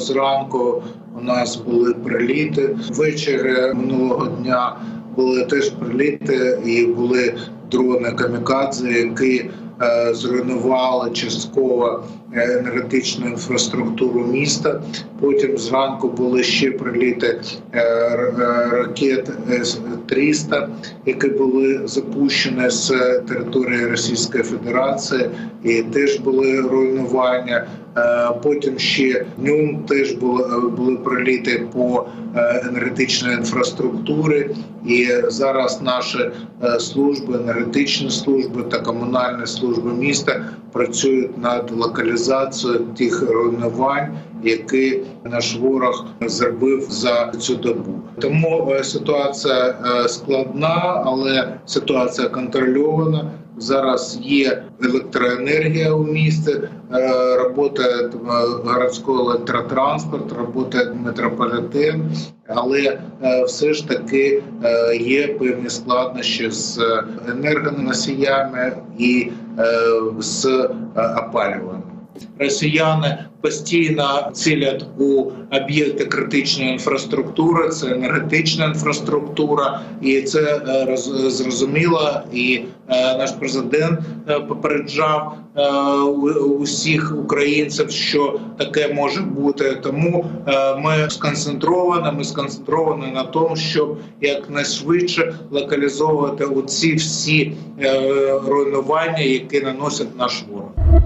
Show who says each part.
Speaker 1: зранку у нас були приліти. Ввечері минулого дня були теж приліти і були дрони камікадзе, які зруйнували частково е, енергетичну інфраструктуру міста. Потім зранку були ще приліти е, е, ракет С-300, які були запущені з території Російської Федерації, і теж були руйнування. Е, Потім ще днем теж були, е, були приліти по е, енергетичній інфраструктурі, і зараз наші е, служби, енергетичні служби та комунальні служби міста працюють над локалізацією тих руйнувань, які наш ворог зробив за цю добу. Тому е, ситуація е, складна, але ситуація контрольована. Зараз є електроенергія у місті, е, працює е, електротранспорт, працює метрополітен, але все ж таки є певні складнощі з енергоносіями і з опалюванням. Росіяни постійно цілять у об'єкти критичної інфраструктури, це енергетична інфраструктура, і це е, роз- зрозуміло. І е, наш президент е, попереджав усіх українців, що таке може бути. Тому ми сконцентровані. Ми сконцентровані на тому, щоб якнайшвидше локалізовувати оці всі руйнування, які наносять наш ворог.